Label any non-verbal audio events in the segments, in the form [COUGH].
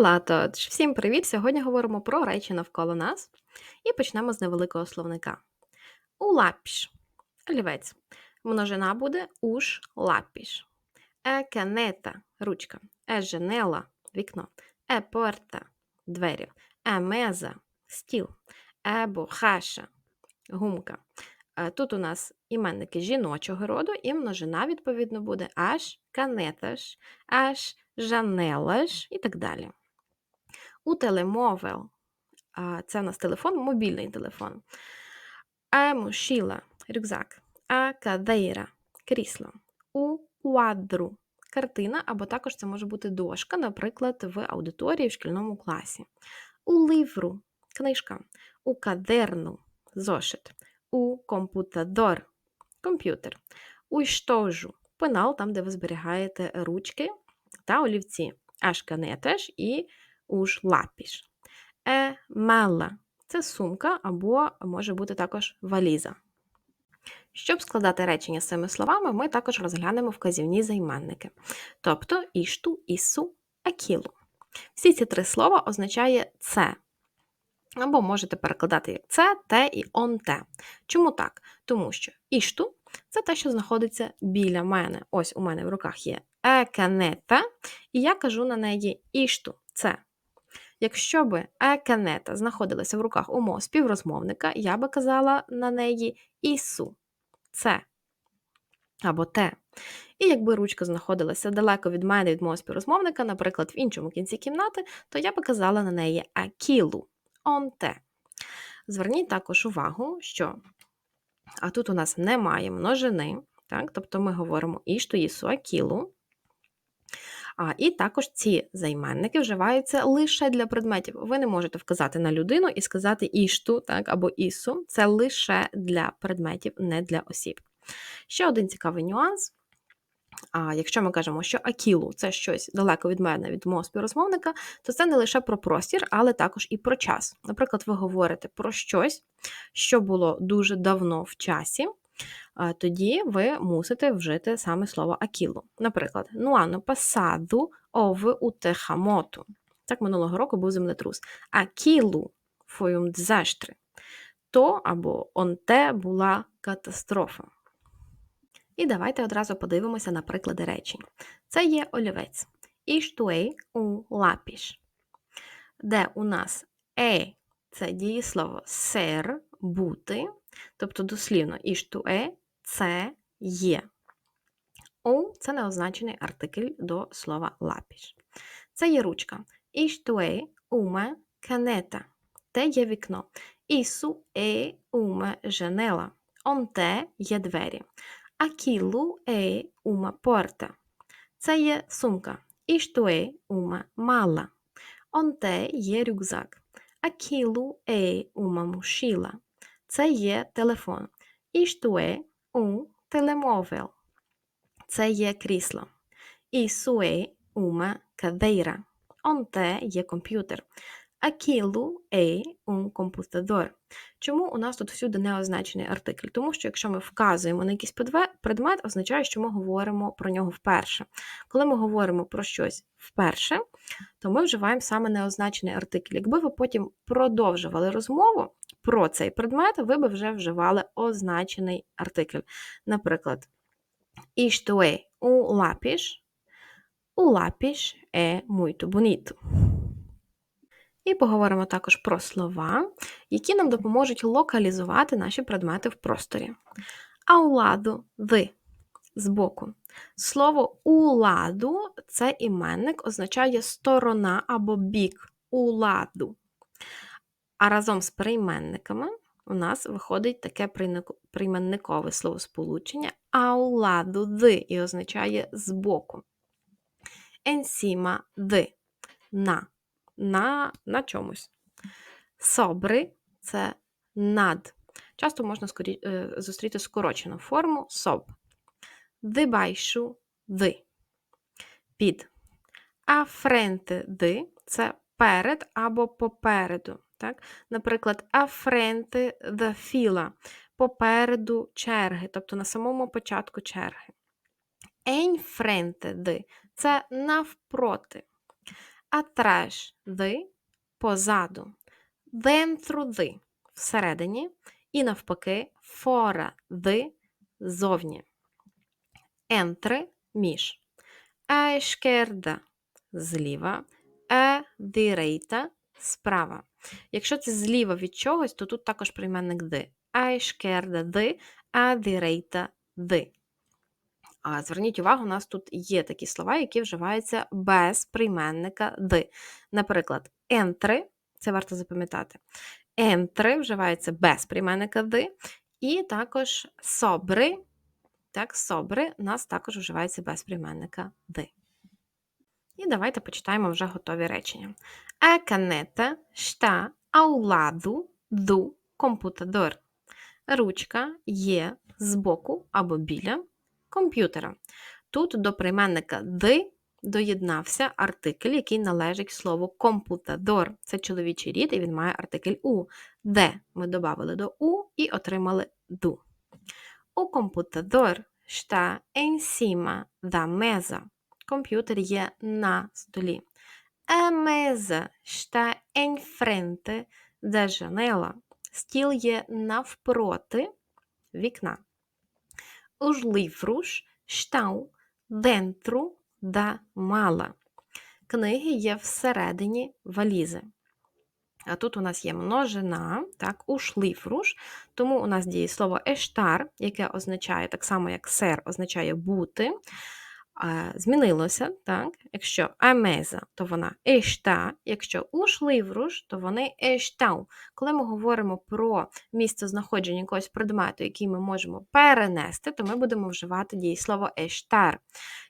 Тож, всім привіт! Сьогодні говоримо про речі навколо нас і почнемо з невеликого словника. У лапіш олівець. Множина буде уж лапіш. Е канета ручка. Е женела вікно. Е порта двері. Е меза стіл. Е бохаша гумка. Е, Тут у нас іменники жіночого роду, і множина, відповідно, буде аж канеташ, аж жанелаш і так далі. У телемовел, це у нас телефон, мобільний телефон. А мошіла, рюкзак. А кадейра, крісло. У квадру, картина, або також це може бути дошка, наприклад, в аудиторії в шкільному класі. У ливру, книжка. У кадерну, зошит. У компутадор, комп'ютер. У штожу, пенал, там, де ви зберігаєте ручки та олівці. Аж канетеш і уж лапіш. Е мала це сумка або може бути також валіза. Щоб складати речення з цими словами, ми також розглянемо вказівні займенники, тобто ішту, ісу, акілу. Всі ці три слова означає це. Або можете перекладати як це, те і он те. Чому так? Тому що ішту це те, що знаходиться біля мене. Ось у мене в руках є еканета, і я кажу на неї ішту це. Якщо би еканета знаходилася в руках у співрозмовника, я би казала на неї ісу це або те. І якби ручка знаходилася далеко від мене, від мого співрозмовника, наприклад, в іншому кінці кімнати, то я би казала на неї акілу он те. Зверніть також увагу, що а тут у нас немає множини, так? тобто ми говоримо ішту, ісу, акілу. А, І також ці займенники вживаються лише для предметів. Ви не можете вказати на людину і сказати ішту так, або ісу. Це лише для предметів, не для осіб. Ще один цікавий нюанс. А якщо ми кажемо, що акілу це щось далеко від мене, від мого співрозмовника, то це не лише про простір, але також і про час. Наприклад, ви говорите про щось, що було дуже давно в часі, тоді ви мусите вжити саме слово акілу. Наприклад, нуано пасаду ови у техамоту. Так минулого року був землетрус. Акілу фоюм дзештри. То або онте була катастрофа. І давайте одразу подивимося на приклади речень. Це є олівець. Іштуей у лапіш, де у нас е це дієслово сер бути, тобто дослівно іштуе це є. У це неозначений артикль до слова лапіш. Це є ручка. Іштуе уме канета. Те є вікно. Ісу е уме женела. Он те є двері. Aquilo é uma porta. Це є сумка. É uma mala. Онте є рюкзак. Aquilo é uma mochila. Це є телефон. Isto um telemóvel. Це є крісло. Isso é uma cadeira. Онте є комп'ютер. Aquilo é un computador. Чому у нас тут всюди не означений артикль? Тому що якщо ми вказуємо на якийсь предмет, означає, що ми говоримо про нього вперше. Коли ми говоримо про щось вперше, то ми вживаємо саме неозначений артикль. Якби ви потім продовжували розмову про цей предмет, ви би вже вживали означений артикль. Наприклад, é um lápis, o lápis é muito bonito. І поговоримо також про слова, які нам допоможуть локалізувати наші предмети в просторі. Ауладу ви збоку. Слово уладу це іменник, означає сторона або бік уладу. А разом з прийменниками у нас виходить таке прийменникове словосполучення ауладу ди і означає збоку. Енсіма ди на на на чомусь. Собри це над. Часто можна скорі, е, зустріти скорочену форму соб. Дибайшу ди. Під. А френте ди це перед або попереду. Так? Наприклад, афренте the філа попереду черги, тобто на самому початку черги. Ень ди це навпроти. atrás de позаду, dentro de всередині і навпаки fora de зовні. Entre між. Esquerda зліва, à direita справа. Якщо це зліва від чогось, то тут також прийменник esquerda de, à direita de. А зверніть увагу, у нас тут є такі слова, які вживаються без прийменника «ди». Наприклад, «entre» – це варто запам'ятати. «Entre» вживається без прийменника «ди», і також «sobre», так, «sobre» у нас також вживається без прийменника «ди». І давайте почитаємо вже готові речення. Caneta está ao lado do computador. Ручка є збоку або біля комп'ютера. Тут до прийменника «ди» доєднався артикль, який належить слову компутадор. Це чоловічий рід, і він має артикль У. Де ми додали до У і отримали ду. У компутадор em cima da mesa. Комп'ютер є на столі. A mesa está em frente. Стіл є навпроти вікна. Os livros estão dentro da. Книги є всередині валізи. А тут у нас є множина, так, ушліфруш, тому у нас діє слово ештар, яке означає так само, як сер означає бути змінилося, так? Якщо амеза, то вона ешта, якщо ушливруш, то вони ештау. Коли ми говоримо про місце знаходження якогось предмету, який ми можемо перенести, то ми будемо вживати дієслово ештар.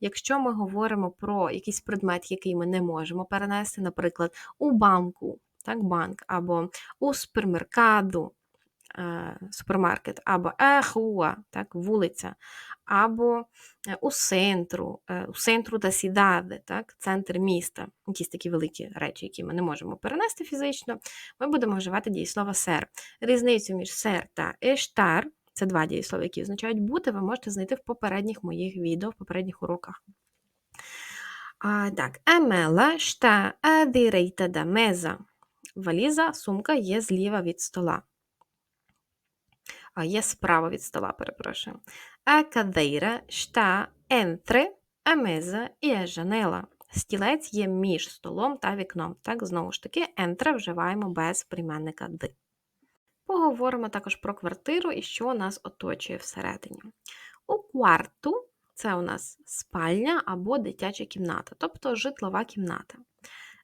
Якщо ми говоримо про якийсь предмет, який ми не можемо перенести, наприклад, у банку, так, банк, або у супермеркаду, супермаркет, або ехуа, так, вулиця, або е, у центру, е, у центру да сідаде, так, центр міста, якісь такі великі речі, які ми не можемо перенести фізично, ми будемо вживати дієслово сер. Різницю між сер та ештар. Це два дієслова, які означають бути, ви можете знайти в попередніх моїх відео, в попередніх уроках. А, Так, емела à direita da mesa. Валіза, сумка є зліва від стола а є справа від стола, перепрошую. Cadeira está entre a mesa і janela. Стілець є між столом та вікном. Так, знову ж таки, entre вживаємо без прийменника «ди». Поговоримо також про квартиру і що нас оточує всередині. У кварту це у нас спальня або дитяча кімната, тобто житлова кімната.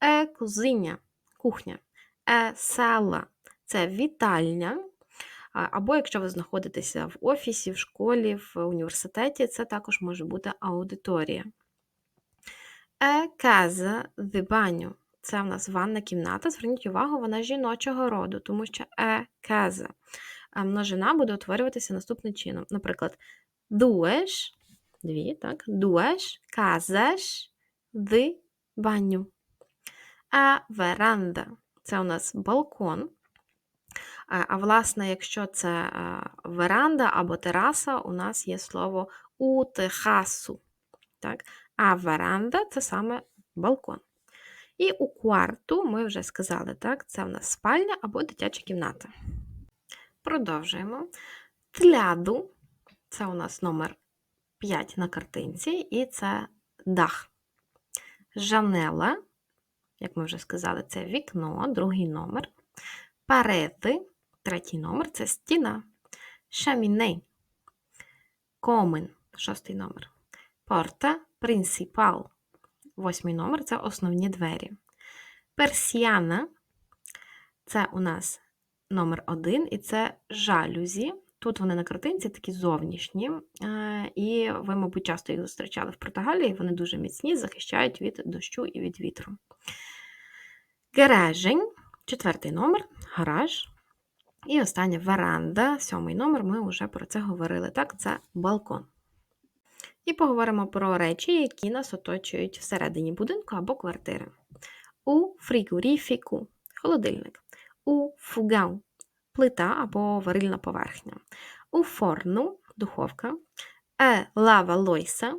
Е кузиня кухня. Е села це вітальня. Або якщо ви знаходитеся в офісі, в школі, в університеті, це також може бути аудиторія. Е каза де баню. Це в нас ванна кімната. Зверніть увагу, вона жіночого роду, тому що е каза. Множина буде утворюватися наступним чином. Наприклад, дуеш, дві, так, дуеш, казеш де баню. А веранда це у нас балкон. А власне, якщо це веранда або тераса, у нас є слово у техасу. Так? А веранда це саме балкон. І у кварту ми вже сказали, так, це в нас спальня або дитяча кімната. Продовжуємо. Тляду це у нас номер 5 на картинці, і це дах. Жанела, як ми вже сказали, це вікно, другий номер. Парети Третій номер це стіна. Шаміней. Комен. Шостий номер. Порта принципал. Восьмий номер це основні двері. Персіана це у нас номер один, і це жалюзі. Тут вони на картинці такі зовнішні, е, і ви, мабуть, часто їх зустрічали в Португалії. Вони дуже міцні, захищають від дощу і від вітру. Гаражень, четвертий номер, гараж. І остання веранда, сьомий номер, ми вже про це говорили. Так, це балкон. І поговоримо про речі, які нас оточують всередині будинку або квартири. У фрігоріфіку холодильник. У фугау плита або варильна поверхня. У форну духовка. Е лава лойса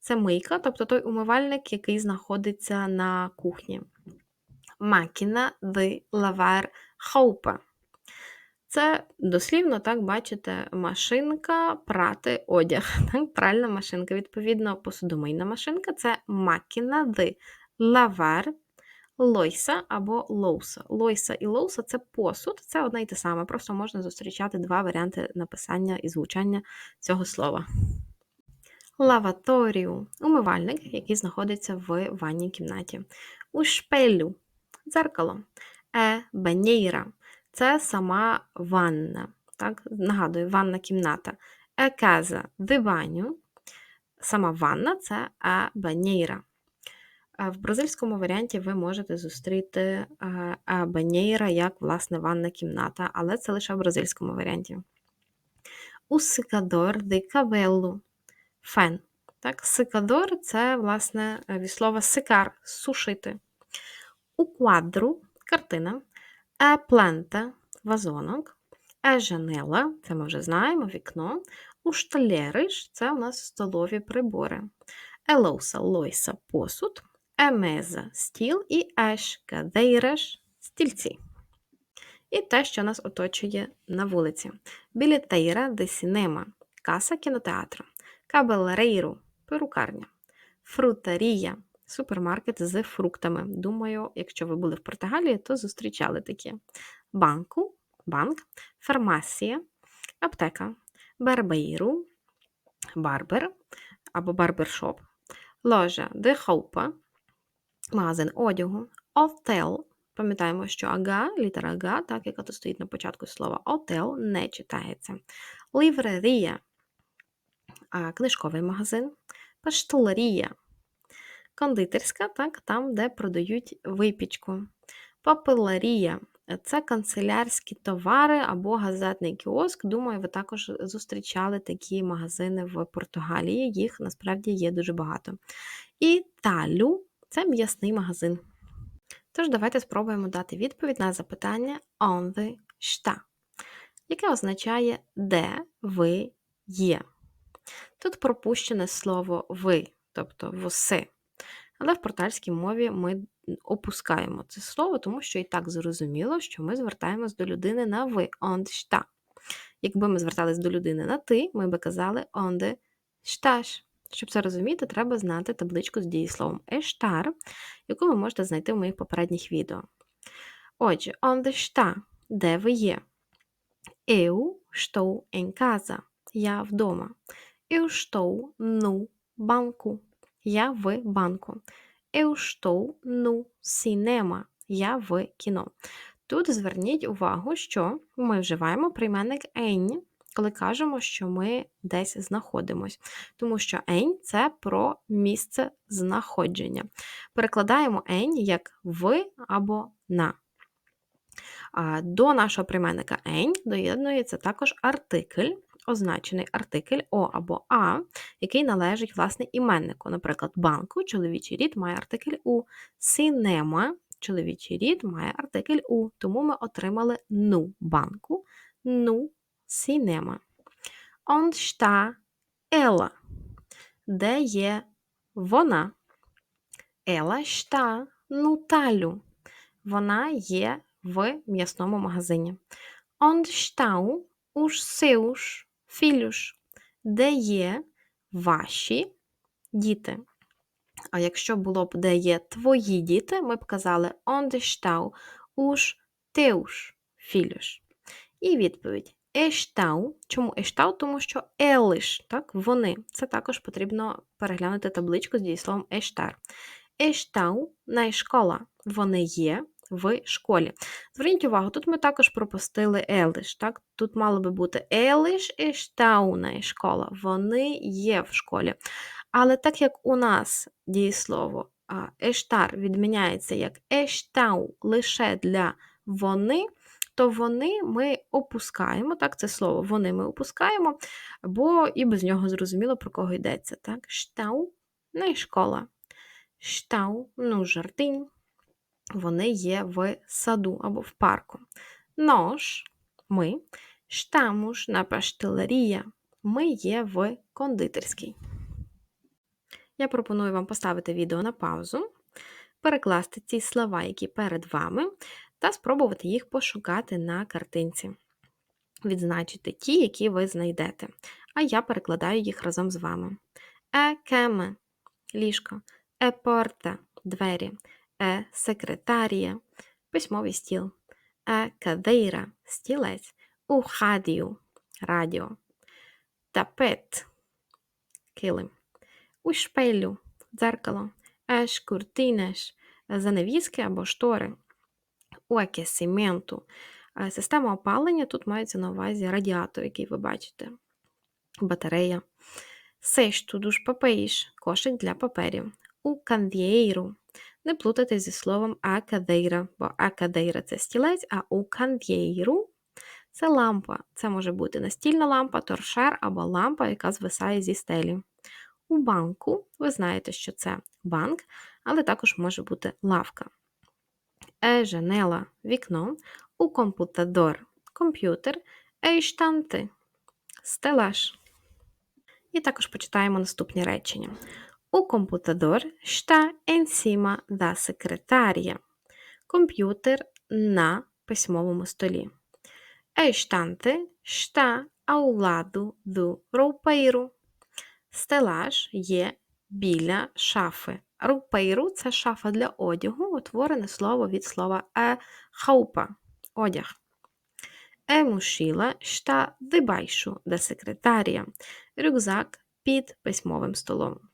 це мийка, тобто той умивальник, який знаходиться на кухні. Máquina de lavar roupa. Це дослівно, так, бачите, машинка прати одяг. [LAUGHS] Так, Пральна машинка. Відповідно, посудомийна машинка це máquina de lavar лойса або лоуса. Лойса і лоуса це посуд, це одне й те саме. Просто можна зустрічати два варіанти написання і звучання цього слова. Лаваторію умивальник, який знаходиться в ванній кімнаті. У шпелю дзеркало. Е банєйра це сама ванна. Так? Нагадую, ванна кімната. Е каза диваню. Сама ванна це е банєйра. В бразильському варіанті ви можете зустріти е, банєйра як власне ванна кімната, але це лише в бразильському варіанті. У сикадор де кавеллу фен. Так, Сикадор це, власне, від слова сикар сушити. У квадру картина, е плента вазонок, е жанела, це ми вже знаємо, вікно. У шталериш це у нас столові прибори. Елоуса лойса посуд, емеза стіл і еш кадейреш стільці. І те, що нас оточує на вулиці. Білетейра де сінема, каса кінотеатру, кабелерейру перукарня, фрутарія супермаркет з фруктами. Думаю, якщо ви були в Португалії, то зустрічали такі: банку, банк, фармасія, аптека, барбейру, барбер або барбершоп, ложа де хоупа, магазин одягу, отел. Пам'ятаємо, що ага, літера ага, так яка тут стоїть на початку слова отел, не читається. Ліврерія, книжковий магазин, паштелерія, кондитерська, так, там, де продають випічку. Папеларія це канцелярські товари або газетний кіоск. Думаю, ви також зустрічали такі магазини в Португалії, їх насправді є дуже багато. І талю це м'ясний магазин. Тож, давайте спробуємо дати відповідь на запитання onde está, яке означає, де ви є. Тут пропущене слово ви, тобто воси. Але в портальській мові ми опускаємо це слово, тому що і так зрозуміло, що ми звертаємось до людини на ви, онде Якби ми звертались до людини на ти, ми би казали онде шташ. Щоб це розуміти, треба знати табличку з дієсловом ештар, яку ви можете знайти в моїх попередніх відео. Отже, онде шта, де ви є? Eu estou em. Я вдома. Eu estou no banco. Я в банку. Eu estou no cinema. Я в кіно. Тут зверніть увагу, що ми вживаємо прийменник «ень», коли кажемо, що ми десь знаходимось. Тому що «ень» – це про місце знаходження. Перекладаємо «ень» як в або на. До нашого прийменника «ень» доєднується також артикль означений артикль О або А, який належить власне іменнику. Наприклад, банку чоловічий рід має артикль У, синема чоловічий рід має артикль У, тому ми отримали ну банку, ну синема. Он está ela? Де є вона? Ела está no талю. Вона є в м'ясному магазині. Onde estão os seus Філюш, де є ваші діти? А якщо було б де є твої діти, ми б казали estão os teus filhos. І відповідь Ештау. Чому ештау? Тому що елиш, так, вони. Це також потрібно переглянути табличку з дієсловом ештар. Ештау на школа. Вони є в школі. Зверніть увагу, тут ми також пропустили елиш. Так? Тут мало би бути елиш і штауна школа. Вони є в школі. Але так як у нас дієслово ештар відміняється як ештау лише для вони, то вони ми опускаємо, так, це слово вони ми опускаємо, бо і без нього зрозуміло, про кого йдеться. Так? Штау не школа. Штау, ну, жартинь вони є в саду або в парку. Нож ми, estamos на паштелерія. Ми є в кондитерській. Я пропоную вам поставити відео на паузу, перекласти ці слова, які перед вами, та спробувати їх пошукати на картинці. Відзначити ті, які ви знайдете. А я перекладаю їх разом з вами. Е кеме ліжко, е порта двері, е секретарія, письмовий стіл, е кадейра стілець, у хадію радіо, тапет килим, у шпелю дзеркало, еш куртинеш занавіски або штори, у акесименту Система опалення тут мається на увазі радіатор, який ви бачите, батарея. Сешту душ папеїш, кошик для паперів. У кандієйру. Не плутати зі словом акадейра, бо акадейра це стілець, а у кандієйру це лампа. Це може бути настільна лампа, торшер або лампа, яка звисає зі стелі. У банку ви знаєте, що це банк, але також може бути лавка. Е жанела вікно, у компутадор комп'ютер, е штанти стелаж. І також почитаємо наступні речення. У компутадор está encima da secretaria. Комп'ютер на письмовому столі. A estante está ao lado do roupeiro. Стелаж є біля шафи. Roupeiro – це шафа для одягу, утворене слово від слова е хаупа одяг. Е mochila está debaixo da secretária. Рюкзак під письмовим столом.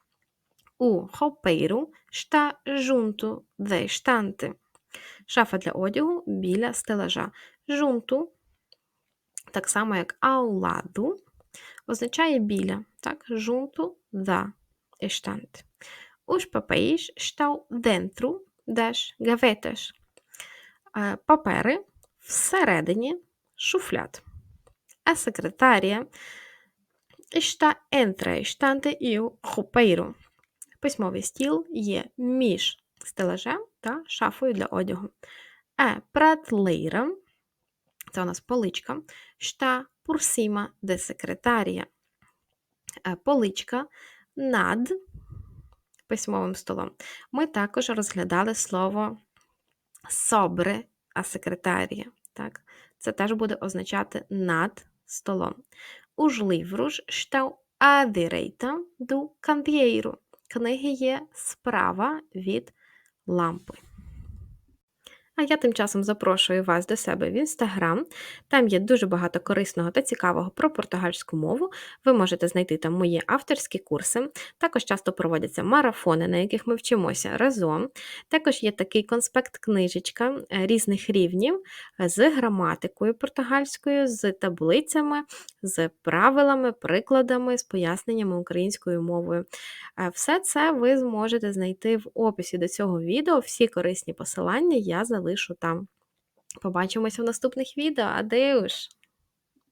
У roupeiro está junto da estante. Шафа для одягу біля стелажа. Junto, так само як ao lado, означає біля. Так, junto da estante. Os papéis estão dentro das gavetas. Папери всередині шуфлят. A secretária está entre a estante e o roupeiro. Письмовий стіл є між стелажем та шафою для одягу. A prateleira – це у нас поличка, está por cima de secretária. Поличка над письмовим столом. Ми також розглядали слово sobre a secretária. Так? Це теж буде означати над столом. Os livros estão à direita do. Книги є справа від лампи. А я тим часом запрошую вас до себе в інстаграм. Там є дуже багато корисного та цікавого про португальську мову. Ви можете знайти там мої авторські курси. Також часто проводяться марафони, на яких ми вчимося разом. Також є такий конспект-книжечка е, різних рівнів з граматикою португальською, з таблицями, з правилами, прикладами, з поясненнями українською мовою. Е, все це ви зможете знайти в описі до цього відео. Всі корисні посилання я залишу там. Побачимося в наступних відео. Адеуш!